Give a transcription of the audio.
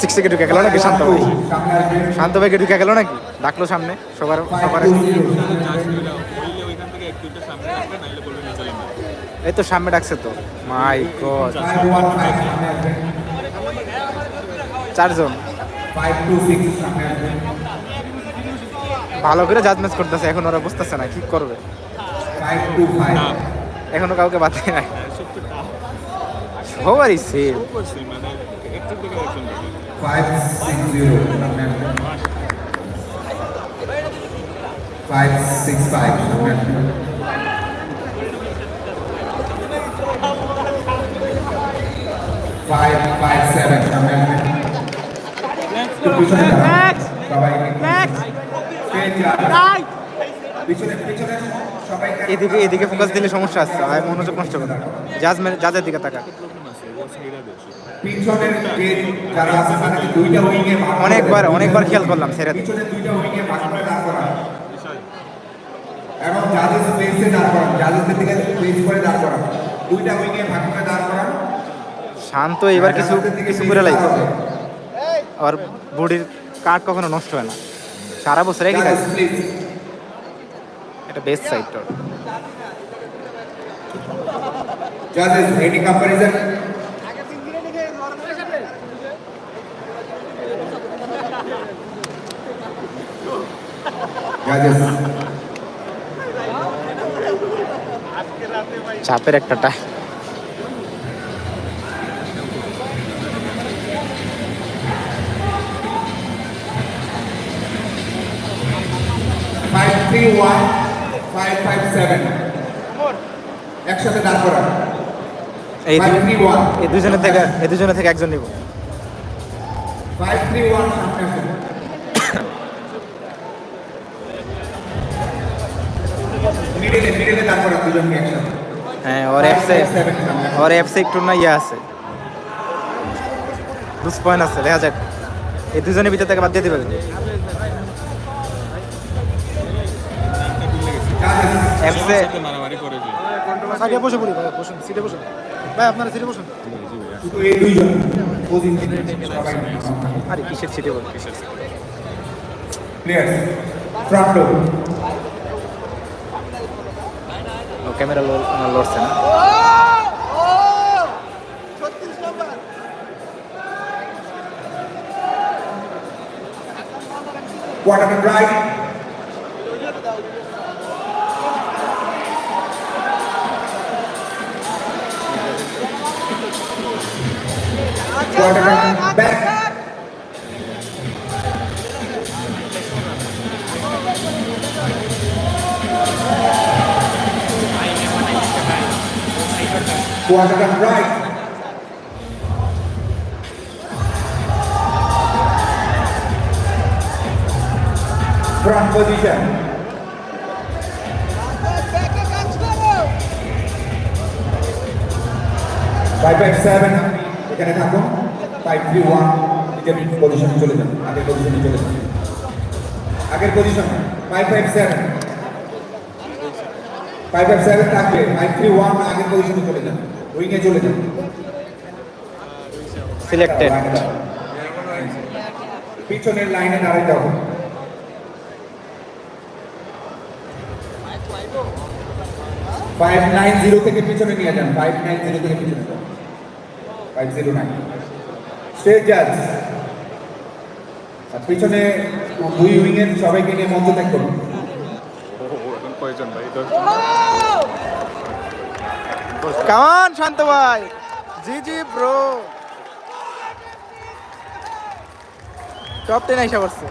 সিক্সে ঢুকে গেল নাকি? শান্ত ভাই। শান্ত ভাইকে ঢুকে গেল নাকি? ডাকলো সামনে, সবার সবার এই তো সামনে ডাকছে তো। মাই গড চারজন। ভালো করে জাজমেন্ট করতেছে, এখন ওরা বুঝতেছে না কি করবে। এখনও কাউকে বাদ নাই। How are you safe? Five six zero. Five six five. Five five seven. Next. Next. Next. Next. এদিকে এদিকে ফোকাস দিলে সমস্যা আছে। আর মনোযোগ নষ্ট করে জাজমেন্ট জাজের দিকে তাকা অনেকবার অনেকবার খেয়াল করলাম ছেড়ে দিই পিছনে দুইটা উইংয়ে ভাগ করে দাঁড় করান। এবং জাজেস ফেসে দাঁড় করান। জাজেসদের দিকে ফেস করে দাঁড় করান। দুইটা উইংয়ে ভাগ করে দাঁড় করান। শান্ত এবার কিছু কিছু করে লাগবে আর বডির কাঠ কখনো নষ্ট হয় না। সারা বছর একই থাকে এটা বেস্ট সাইড তোর জাজেস এনি কম্পারিজন জাজেস চাপের একটা time five three one five five seven একসাথে দাঁড় করান এই দুজনের থেকে এই দুজনের থেকে একজন নিব। ফাইভ থ্রি ওয়ান সামনে মিডিলে মিডিলে দাঁড় করান দুজনকে একসাথে। হ্যাঁ ওর অ্যাপসে। ওর অ্যাপসে একটু না ইয়ে আছে। দুস পয়েন্ট আছে দেখা যাক। এই দুজনের ভিতর থেকে বাদ দিয়ে দিবে অ্যাপসে সাইডে বসে পড়ি ভাই বসুন সিটে বসুন। ভাই আপনারা সিটে বসুন। শুধু এই দুইজন পজিশন কিসের ছিটে ফ্রন্ট লো ক্যামেরা লড়ছে না। Quarter right quarter back quarter right front position. Five five seven এখানে থাকুন ফাইভ থ্রি ওয়ান নিজের পজিশনে চলে যান। আগের পজিশনে চলে যান। আগের position five five seven five five seven থাকবে ফাইভ থ্রি ওয়ান আগের পজিশনে চলে যান। উইংয়ে চলে যান। সিলেক্টেড পিছনের লাইনে দাঁড়াইতে হবে। ফাইভ নাইন জিরো থেকে পিছনে নিয়ে যান। ফাইভ নাইন জিরো থেকে পিছনে যান। ফাইভ জিরো নাইন স্টেজ জাজ আর পিছনে দুই উইংয়ের সবাইকে নিয়ে মঞ্চ ত্যাগ করুন। কামান শান্ত ভাই। G G bro top ten আইসা পড়ছে।